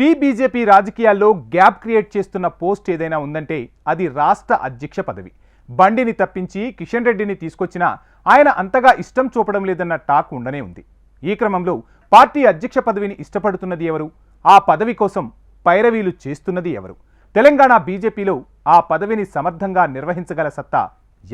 Tea BJP రాజకీయాల్లో gap create చేస్తున్న post ఏదైనా ఉందంటే అది రాష్ట్ర అధ్యక్ష పదవి. బండిని తప్పించి కిషన్ రెడ్డిని తీసుకొచ్చినా ఆయన అంతగా ఇష్టం చూపడం లేదన్న టాక్ ఉండనే ఉంది. ఈ క్రమంలో పార్టీ అధ్యక్ష పదవిని ఇష్టపడుతున్నది ఎవరు? ఆ పదవి కోసం పైరవీలు చేస్తున్నది ఎవరు? తెలంగాణ బీజేపీలో ఆ పదవిని సమర్థంగా నిర్వహించగల సత్తా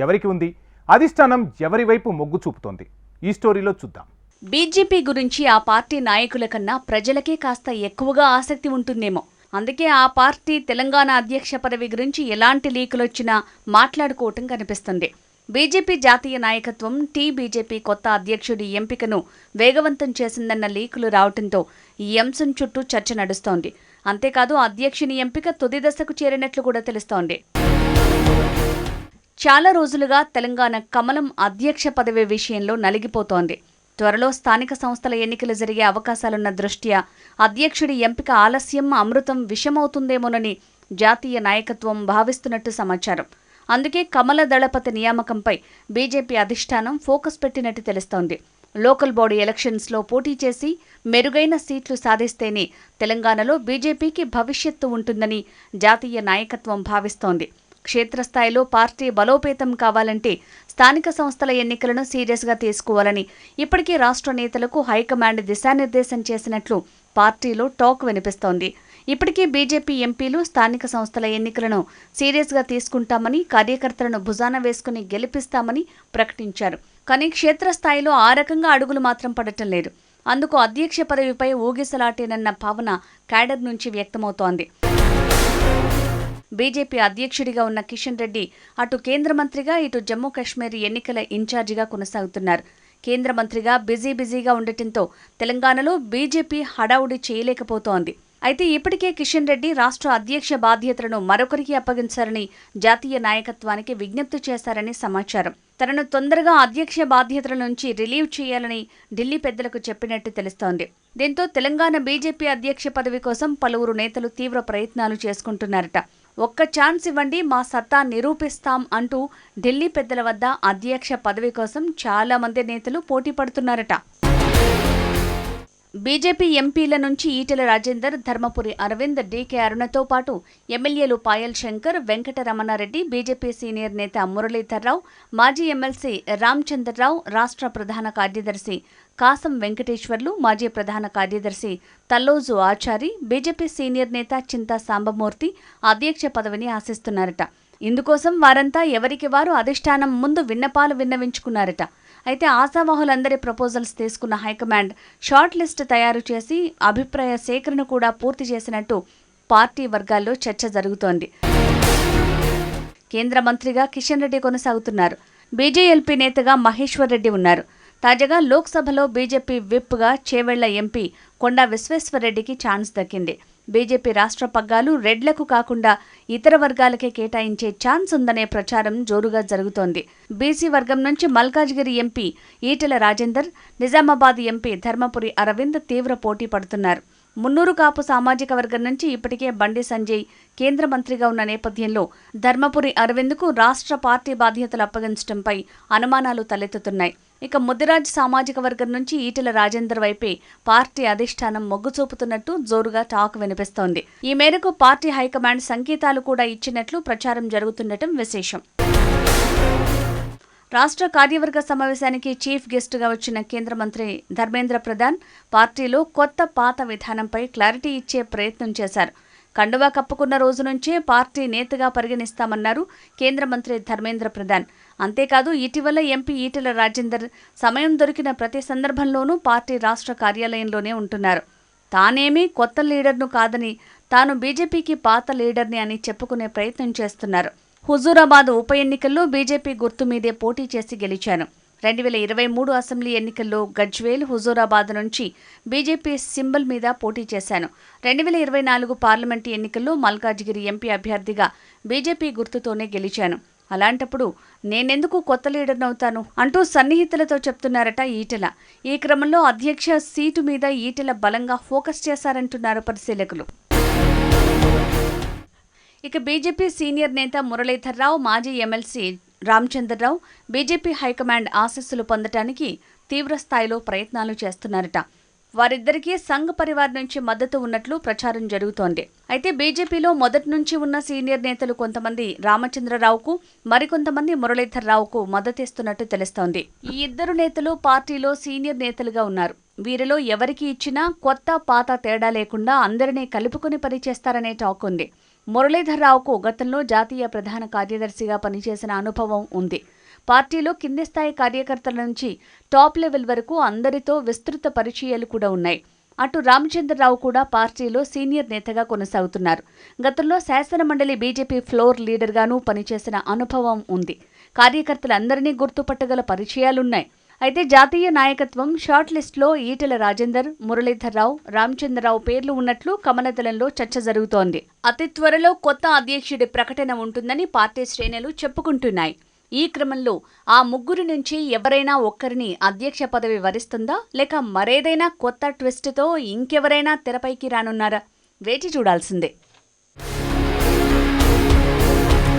ఎవరికి ఉంది? అధిష్టానం ఎవరి వైపు మొగ్గు చూపుతోంది? ఈ స్టోరీలో చూద్దాం. బీజేపీ గురించి ఆ పార్టీ నాయకుల కన్నా ప్రజలకే కాస్త ఎక్కువగా ఆసక్తి ఉంటుందేమో. అందుకే ఆ పార్టీ తెలంగాణ అధ్యక్ష పదవి గురించి ఎలాంటి లీకులొచ్చినా మాట్లాడుకోవటం కనిపిస్తుంది. బీజేపీ జాతీయ నాయకత్వం టీ బీజేపీ కొత్త అధ్యక్షుడి ఎంపికను వేగవంతం చేసిందన్న లీకులు రావటంతో ఈ అంశం చుట్టూ చర్చ నడుస్తోంది. అంతేకాదు అధ్యక్షుని ఎంపిక తుది దశకు చేరినట్లు కూడా తెలుస్తోంది. చాలా రోజులుగా తెలంగాణ కమలం అధ్యక్ష పదవి విషయంలో నలిగిపోతోంది. త్వరలో స్థానిక సంస్థల ఎన్నికలు జరిగే అవకాశాలున్న దృష్ట్యా అధ్యక్షుడి ఎంపిక ఆలస్యం అమృతం విషమవుతుందేమోనని జాతీయ నాయకత్వం భావిస్తున్నట్టు సమాచారం. అందుకే కమల దళపతి నియామకంపై బీజేపీ అధిష్టానం ఫోకస్ పెట్టినట్టు తెలుస్తోంది. లోకల్ బాడీ ఎలక్షన్స్లో పోటీ చేసి మెరుగైన సీట్లు సాధిస్తేనే తెలంగాణలో బీజేపీకి భవిష్యత్తు ఉంటుందని జాతీయ నాయకత్వం భావిస్తోంది. క్షేత్రస్థాయిలో పార్టీ బలోపేతం కావాలంటే స్థానిక సంస్థల ఎన్నికలను సీరియస్గా తీసుకోవాలని ఇప్పటికే రాష్ట్ర నేతలకు హైకమాండ్ దిశానిర్దేశం చేసినట్లు పార్టీలో టాక్ వినిపిస్తోంది. ఇప్పటికే బీజేపీ ఎంపీలు స్థానిక సంస్థల ఎన్నికలను సీరియస్గా తీసుకుంటామని కార్యకర్తలను భుజాన వేసుకుని గెలిపిస్తామని ప్రకటించారు. కానీ క్షేత్రస్థాయిలో ఆ రకంగా అడుగులు మాత్రం పడటం లేదు. అందుకు అధ్యక్ష పదవిపై ఊగిసలాటేనన్న భావన క్యాడర్ నుంచి వ్యక్తమవుతోంది. బీజేపీ అధ్యక్షుడిగా ఉన్న కిషన్ రెడ్డి అటు కేంద్ర మంత్రిగా ఇటు జమ్మూ కాశ్మీర్ ఎన్నికల ఇన్ఛార్జిగా కొనసాగుతున్నారు. కేంద్ర మంత్రిగా బిజీ బిజీగా ఉండటంతో తెలంగాణలో బీజేపీ హడావుడి చేయలేకపోతోంది. అయితే ఇప్పటికే కిషన్ రెడ్డి రాష్ట్ర అధ్యక్ష బాధ్యతలను మరొకరికి అప్పగించారని జాతీయ నాయకత్వానికి విజ్ఞప్తి చేశారని సమాచారం. తనను తొందరగా అధ్యక్ష బాధ్యతల నుంచి రిలీవ్ చేయాలని ఢిల్లీ పెద్దలకు చెప్పినట్టు తెలుస్తోంది. దీంతో తెలంగాణ బీజేపీ అధ్యక్ష పదవి కోసం పలువురు నేతలు తీవ్ర ప్రయత్నాలు చేసుకుంటున్నారట. ఒక్క ఛాన్స్ ఇవ్వండి మా సత్తా నిరూపిస్తాం అంటూ ఢిల్లీ పెద్దల వద్ద అధ్యక్ష పదవి కోసం చాలా మంది నేతలు పోటీ పడుతున్నారట. బీజేపీ ఎంపీల నుంచి ఈటెల రాజేందర్ ధర్మపురి అరవింద్ డీకే అరుణతో పాటు ఎమ్మెల్యేలు పాయల్ శంకర్ వెంకటరమణారెడ్డి బీజేపీ సీనియర్ నేత మురళీధర్రావు మాజీ ఎమ్మెల్సీ రామచంద్రరావు రాష్ట్ర ప్రధాన కార్యదర్శి కాసం వెంకటేశ్వర్లు మాజీ ప్రధాన కార్యదర్శి తల్లోజు ఆచారి బీజేపీ సీనియర్ నేత చింతా సాంబమూర్తి అధ్యక్ష పదవిని ఆశిస్తున్నారట. ఇందుకోసం వారంతా ఎవరికి వారు అధిష్టానం ముందు విన్నపాలు విన్నవించుకున్నారట. అయితే ఆశామహులందరి ప్రపోజల్స్ తీసుకున్న హైకమాండ్ షార్ట్ లిస్ట్ తయారు చేసి అభిప్రాయ సేకరణ కూడా పూర్తి చేసినట్టు పార్టీ వర్గాల్లో చర్చ జరుగుతోంది. కేంద్ర మంత్రిగా కిషన్ రెడ్డి కొనసాగుతున్నారు. బీజేఎల్పీ నేతగా మహేశ్వర్ రెడ్డి ఉన్నారు. తాజాగా లోక్సభలో బీజేపీ విప్గా చేవెళ్ళ ఎంపీ కొండా విశ్వేశ్వరరెడ్డికి ఛాన్స్ దక్కింది. బీజేపీ రాష్ట్ర పగ్గాలు రెడ్లకు కాకుండా ఇతర వర్గాలకే కేటాయించే ఛాన్స్ ఉందనే ప్రచారం జోరుగా జరుగుతోంది. బీసీ వర్గం నుంచి మల్కాజ్గిరి ఎంపీ ఈటెల రాజేందర్ నిజామాబాద్ ఎంపీ ధర్మపురి అరవింద్ తీవ్ర పోటీ పడుతున్నారు. మున్నూరు కాపు సామాజిక వర్గం నుంచి ఇప్పటికే బండి సంజయ్ కేంద్ర మంత్రిగా ఉన్న నేపథ్యంలో ధర్మపురి అరవింద్కు రాష్ట్ర పార్టీ బాధ్యతలు అప్పగించడంపై అనుమానాలు తలెత్తుతున్నాయి. ఇక ముదిరాజ్ సామాజిక వర్గం నుంచి ఈటెల రాజేందర్ వైపే పార్టీ అధిష్టానం మొగ్గు చూపుతున్నట్టు జోరుగా టాక్ వినిపిస్తోంది. ఈ మేరకు పార్టీ హైకమాండ్ సంకేతాలు కూడా ఇచ్చినట్లు ప్రచారం జరుగుతుండటం విశేషం. రాష్ట్ర కార్యవర్గ సమావేశానికి చీఫ్ గెస్టుగా వచ్చిన కేంద్ర మంత్రి ధర్మేంద్ర ప్రధాన్ పార్టీలో కొత్త పాత విధానంపై క్లారిటీ ఇచ్చే ప్రయత్నం చేశారు. కండువా కప్పుకున్న రోజు నుంచే పార్టీ నేతగా పరిగణిస్తామన్నారు కేంద్ర మంత్రి ధర్మేంద్ర ప్రధాన్. అంతేకాదు ఇటీవల ఎంపీ ఈటెల రాజేందర్ సమయం దొరికిన ప్రతి సందర్భంలోనూ పార్టీ రాష్ట్ర కార్యాలయంలోనే ఉంటున్నారు. తానేమీ కొత్త లీడర్ను కాదని తాను బీజేపీకి పాత లీడర్ని అని చెప్పుకునే ప్రయత్నం చేస్తున్నారు. హుజూరాబాద్ ఉప ఎన్నికల్లో బీజేపీ గుర్తు మీదే పోటీ చేసి గెలిచాను. రెండు వేల ఇరవై మూడు అసెంబ్లీ ఎన్నికల్లో గజ్వేల్ హుజూరాబాద్ నుంచి బీజేపీ సింబల్ మీద పోటీ చేశాను. రెండు వేల ఇరవై నాలుగు పార్లమెంటు ఎన్నికల్లో మల్కాజ్గిరి ఎంపీ అభ్యర్థిగా బీజేపీ గుర్తుతోనే గెలిచాను. అలాంటప్పుడు నేనెందుకు కొత్త లీడర్నవుతాను అంటూ సన్నిహితులతో చెప్తున్నారట ఈటెల. ఈ క్రమంలో అధ్యక్ష సీటు మీద ఈటెల బలంగా ఫోకస్ చేశారంటున్నారు పరిశీలకులు. ఇక బీజేపీ సీనియర్ నేత మురళీధర్రావు మాజీ MLC Ramachandra Rao BJP high command ఆశస్సులు పొందటానికి తీవ్రస్థాయిలో ప్రయత్నాలు చేస్తున్నారట. వారిద్దరికీ సంఘ్ పరివార్ నుంచి మద్దతు ఉన్నట్లు ప్రచారం జరుగుతోంది. అయితే బీజేపీలో మొదటి నుంచి ఉన్న సీనియర్ నేతలు కొంతమంది రామచంద్రరావుకు మరికొంతమంది మురళీధర్రావుకు మద్దతిస్తున్నట్టు తెలుస్తోంది. ఈ ఇద్దరు నేతలు పార్టీలో సీనియర్ నేతలుగా ఉన్నారు. వీరిలో ఎవరికి ఇచ్చినా కొత్త పాత తేడా లేకుండా అందరినీ కలుపుకొని పనిచేస్తారనే టాక్ ఉంది. మురళీధర్రావుకు గతంలో జాతీయ ప్రధాన కార్యదర్శిగా పనిచేసిన అనుభవం ఉంది. పార్టీలో కింది స్థాయి కార్యకర్తల నుంచి టాప్ లెవెల్ వరకు అందరితో విస్తృత పరిచయాలు కూడా ఉన్నాయి. అటు రామచంద్రరావు కూడా పార్టీలో సీనియర్ నేతగా కొనసాగుతున్నారు. గతంలో శాసనమండలి బీజేపీ ఫ్లోర్ లీడర్గానూ పనిచేసిన అనుభవం ఉంది. కార్యకర్తలందరినీ గుర్తుపట్టగల పరిచయాలున్నాయి. అయితే జాతీయ నాయకత్వం షార్ట్ లిస్టులో ఈటెల రాజేందర్ మురళీధర్రావు రామచంద్రరావు పేర్లు ఉన్నట్లు కమలదళంలో చర్చ జరుగుతోంది. అతి త్వరలో కొత్త అధ్యక్షుడి ప్రకటన ఉంటుందని పార్టీ శ్రేణులు చెప్పుకుంటున్నాయి. ఈ క్రమంలో ఆ ముగ్గురు నుంచి ఎవరైనా ఒక్కరిని అధ్యక్ష పదవి వరిస్తుందా లేక మరేదైనా కొత్త ట్విస్ట్తో ఇంకెవరైనా తెరపైకి రానున్నారా? వేచి చూడాల్సిందే.